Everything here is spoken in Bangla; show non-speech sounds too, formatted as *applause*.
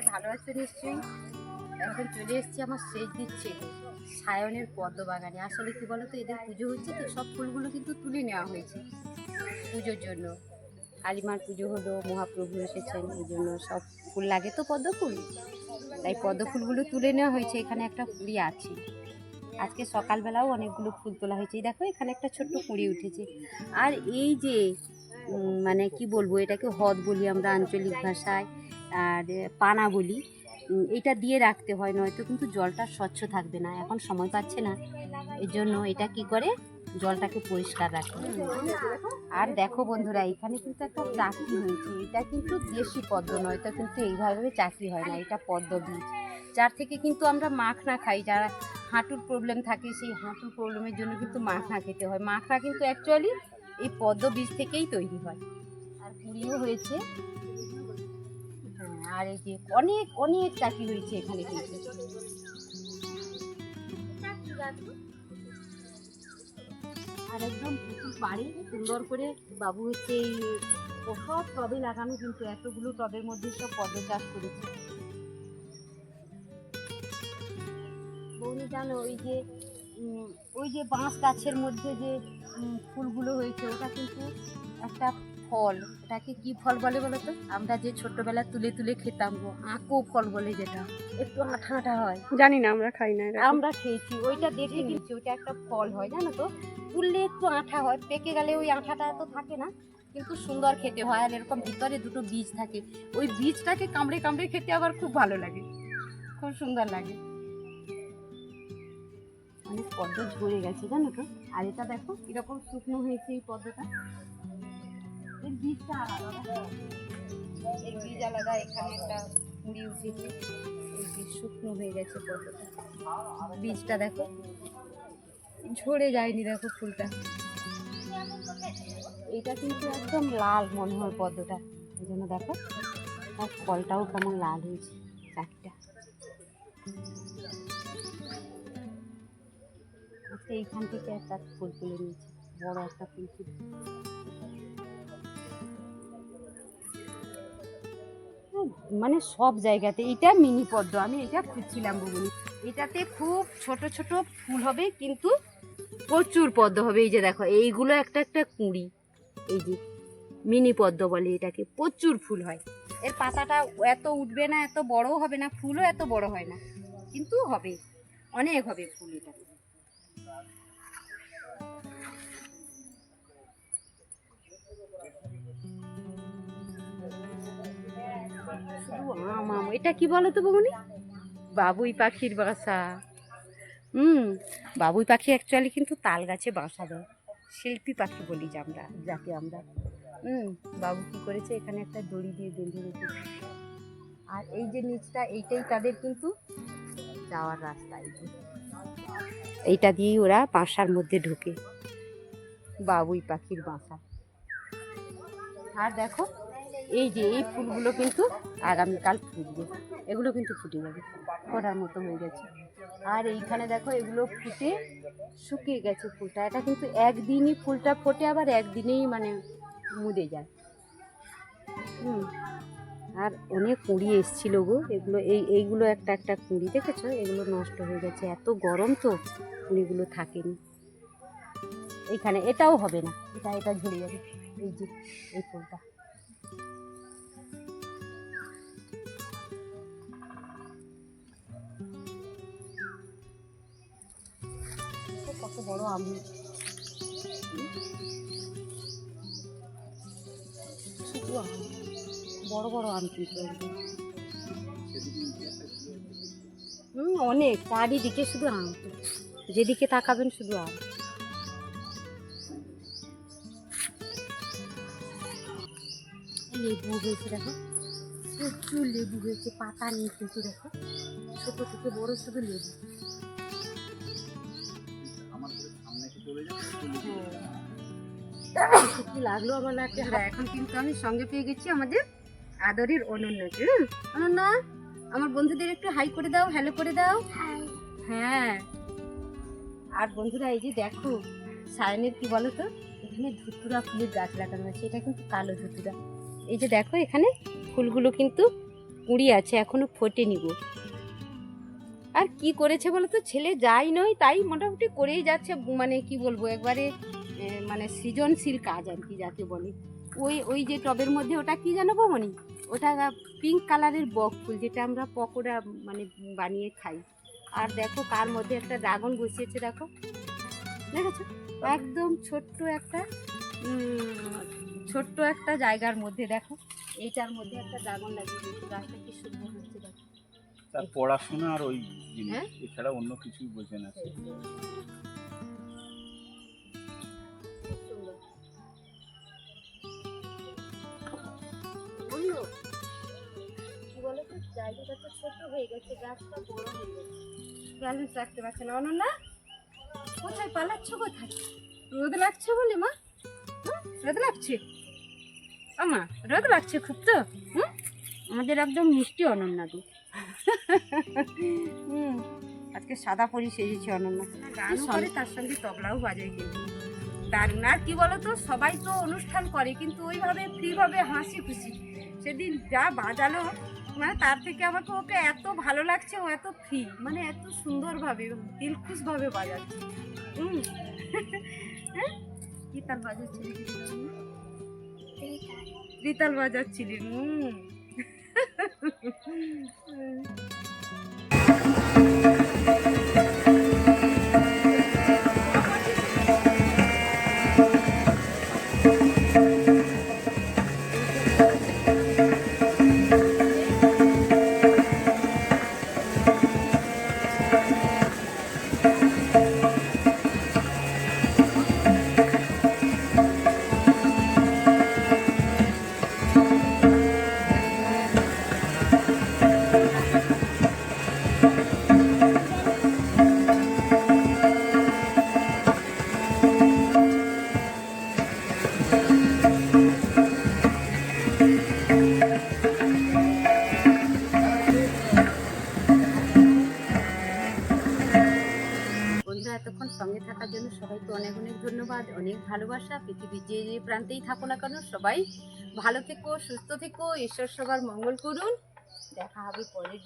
সবাই ভালো আছে নিশ্চয়ই? এখন চলে এসেছি আমার শেষ দিচ্ছে সায়নের পদ্ম বাগানে আসলে কি বলতো, এদের পুজো হচ্ছে তো, সব ফুলগুলো কিন্তু তুলে নেওয়া হয়েছে পুজোর জন্য। কালীমার পুজো হলো, মহাপ্রভু এসেছেন, এই জন্য সব ফুল লাগে তো পদ্ম ফুল তাই পদ্ম ফুলগুলো তুলে নেওয়া হয়েছে, এখানে একটা কুড়ি আছে। আজকে সকালবেলাও অনেকগুলো ফুল তোলা হয়েছে। দেখো, এখানে একটা ছোট্ট কুড়ি উঠেছে। আর এই যে মানে কি বলব এটাকে হদ বলি আমরা আঞ্চলিক ভাষায় আর পানা বলি। এটা দিয়ে রাখতে হয় নয়তো কিন্তু জলটা স্বচ্ছ থাকবে না এখন সময় পাচ্ছে না। এর জন্য এটা কি করে? জলটাকে পরিষ্কার রাখে। আর দেখো বন্ধুরা এখানে কিন্তু একটা চাকরি হয়েছে। এটা কিন্তু দেশি পদ্ম নয় এটা কিন্তু এইভাবে চাকরি হয় না এটা পদ্ম বীজ। যার থেকে কিন্তু আমরা মাখনা খাই যারা হাঁটুর প্রবলেম থাকে সেই হাঁটুর প্রবলেমের জন্য কিন্তু মাখনা খেতে হয়। মাখনা কিন্তু অ্যাকচুয়ালি এই পদ্ম বীজ থেকেই তৈরি হয়। আর কুড়িও হয়েছে। হ্যাঁ, আর এই যে অনেক অনেক চাকরি হয়েছে এখানে। কিন্তু আর একদম পুকুর পাড়ে সুন্দর করে বাবু হচ্ছে এই সব টবে লাগানো কিন্তু এতগুলো টবের মধ্যে সব পদ্ম চাষ করেছে। বৌনি জানো ওই যে ওই যে বাঁশ গাছের মধ্যে যে ফুলগুলো হয়েছে ওটা কিন্তু একটা ফল। ওটাকে কি ফল বলে বলো তো আমরা যে ছোট্টবেলা তুলে তুলে খেতাম গো আঁকো ফল বলে যেটা। একটু আঠা আঠা হয়। জানি না আমরা খাই না আমরা খেয়েছি ওইটা দেখে নিয়েছি ওইটা একটা ফল হয় জানো তো? তুললে একটু আঠা হয় পেকে গেলে ওই আঠাটা তো থাকে না কিন্তু সুন্দর খেতে হয় আর এরকম ভিতরে দুটো বীজ থাকে। ওই বীজটাকে কামড়ে কামড়ে খেতে আবার খুব ভালো লাগে খুব সুন্দর লাগে। অনেক পদ্ম ঝরে গেছে, জানো তো? আর এটা দেখো এরকম শুকনো হয়েছে এই পদ্মটা। এর বীজটা আলাদা। এর বীজ আলাদা, এখানে একটা মুড়ি উঠেছে। এই বীজ শুকনো হয়ে গেছে পদ্মটা। বীজটা দেখো, ঝরে যায়নি দেখো ফুলটা। এটা কিন্তু একদম লাল মনে হয় পদ্মটা। এই জন্য দেখো আর ফলটাও কেমন লাল হয়েছে। এইখান থেকে একটা ফুল তুলে নিয়েছি। বড় একটা ফুল তুলে মানে সব জায়গাতে, এটা মিনি পদ্ম, আমি এটা খুঁজছিলাম বলুন এটাতে খুব ছোট ছোট ফুল হবে, কিন্তু প্রচুর পদ্ম হবে। এই যে দেখো, এইগুলো একটা একটা কুঁড়ি। এই যে মিনি পদ্ম বলে এটাকে, প্রচুর ফুল হয়। এর পাতাটা এত উঠবে না, এত বড়ও হবে না, ফুলও এত বড় হয় না, কিন্তু হবে। অনেক হবে ফুল এটা। এটা কি বলো তো বমনি? বাবুই পাখির বাসা। হুম বাবুই পাখি অ্যাকচুয়ালি কিন্তু তাল গাছে বাসা দেয়। শিল্পী পাখি বলি যে আমরা। যাকে আমরা। হুম বাবু কি করেছে? এখানে একটা দড়ি দিয়ে বেঁধে রেখেছে। আর এই যে নিচটা এইটাই তাদের কিন্তু যাওয়ার রাস্তা। এই যে এইটা দিয়েই ওরা বাসার মধ্যে ঢোকে। বাবুই পাখির বাসা। আর দেখো, এই যে এই ফুলগুলো কিন্তু আগামীকাল ফুটবে। এগুলো কিন্তু ফুটে যাবে, ফোটার মতো হয়ে গেছে। আর এইখানে দেখো, এগুলো ফুটে শুকিয়ে গেছে ফুলটা। এটা কিন্তু একদিনই ফুলটা ফোটে, আবার একদিনেই মানে মুদে যায়। হুম। আর অনেক কুঁড়ি এসছিল গো। এগুলো, এই, এইগুলো একটা একটা কুঁড়ি, দেখেছ? এগুলো নষ্ট হয়ে গেছে। এত গরম তো কুঁড়িগুলো থাকেনি। এইখানে এটাও হবে না। এটা এটা ঝরে যাবে এই যে, এই ফুলটা। কত বড় আম। শুধু আম। বড় বড় আম কিন্তু। হুম অনেক। চারিদিকে শুধু আম। যেদিকে তাকাবেন শুধু আম। লেবু হয়েছে দেখো। প্রচুর লেবু হয়েছে পাতা নেই কিন্তু দেখো। ছোট থেকে বড় শুধু লেবু। *coughs* কি লাগল আমার লাগছে এখন কিন্তু আমি সঙ্গে পেয়ে গেছি আমাদের আদরের অনন্যাকে? অনন্যা আমার বন্ধুদের একটু হাই করে দাও হ্যালো করে দাও। হ্যাঁ। আর বন্ধুরা এই যে দেখো সায়নের কি বলো তো এখানে ধুতুরা ফুলের গাছ লাগানো আছে এটা কিন্তু কালো ধুতুরা। এই যে দেখো এখানে ফুলগুলো কিন্তু কুঁড়ি আছে এখনও ফোটে নিব আর কি করেছে বলো তো ছেলে যাই নয় তাই মোটামুটি করেই যাচ্ছে মানে কি বলব একবারে মানে সৃজনশীল কাজ আর কি যাকে বলে। ওই ওই যে টবের মধ্যে ওটা কি জানো বমনি? ওটা পিঙ্ক কালারের বক ফুল যেটা আমরা পকোড়া মানে বানিয়ে খাই। আর দেখো কার মধ্যে একটা ড্রাগন বসিয়েছে দেখো। দেখেছ? একদম ছোট্ট একটা ছোট্ট একটা জায়গার মধ্যে দেখো। এইটার মধ্যে একটা ড্রাগন লাগিয়ে দিয়েছে। গাছটা কি সুন্দর হচ্ছে দেখো। তার পড়াশোনা আর ওই জিনিস হ্যাঁ? এছাড়া অন্য কিছুই বোঝে না কি বলো তো জায়গাটা তো ছোট হয়ে গেছে গাছটা বড় হয়ে গেছে। ব্যালেন্স রাখতে পারছে না। অনন্যা কোথায় পালাচ্ছ কোথায়? রোদ লাগছে বলে মা? রোদ লাগছে? আমা রোদ লাগছে খুব তো। হুম? আমাদের একদম মিষ্টি অনন্যা হুম। আজকে সাদা পরি সেজেছে অনন্যা। গান করে তার সঙ্গে তবলাও বাজায় কিন্তু। দারুণ আর কি বলতো? সবাই তো অনুষ্ঠান করে কিন্তু ওইভাবে ফ্রিভাবে হাসি খুশি। সেদিন যা বাজালো মানে তার থেকে আমাকে ওকে এত ভালো লাগছে ও এত ফ্রি মানে এত সুন্দরভাবে দিলখুশভাবে বাজাচ্ছে। হুম *laughs* হ্যাঁ? কি তার বাজাচ্ছিলি রিতাল বাজাচ্ছিলি হুম *laughs* এতক্ষণ সঙ্গে থাকার জন্য সবাইকে অনেক অনেক ধন্যবাদ, অনেক ভালোবাসা। পৃথিবীর যে যে প্রান্তেই থাকো না কেন, সবাই ভালো থেকো, সুস্থ থেকো, ঈশ্বর সবার মঙ্গল করুন। দেখা হবে পরের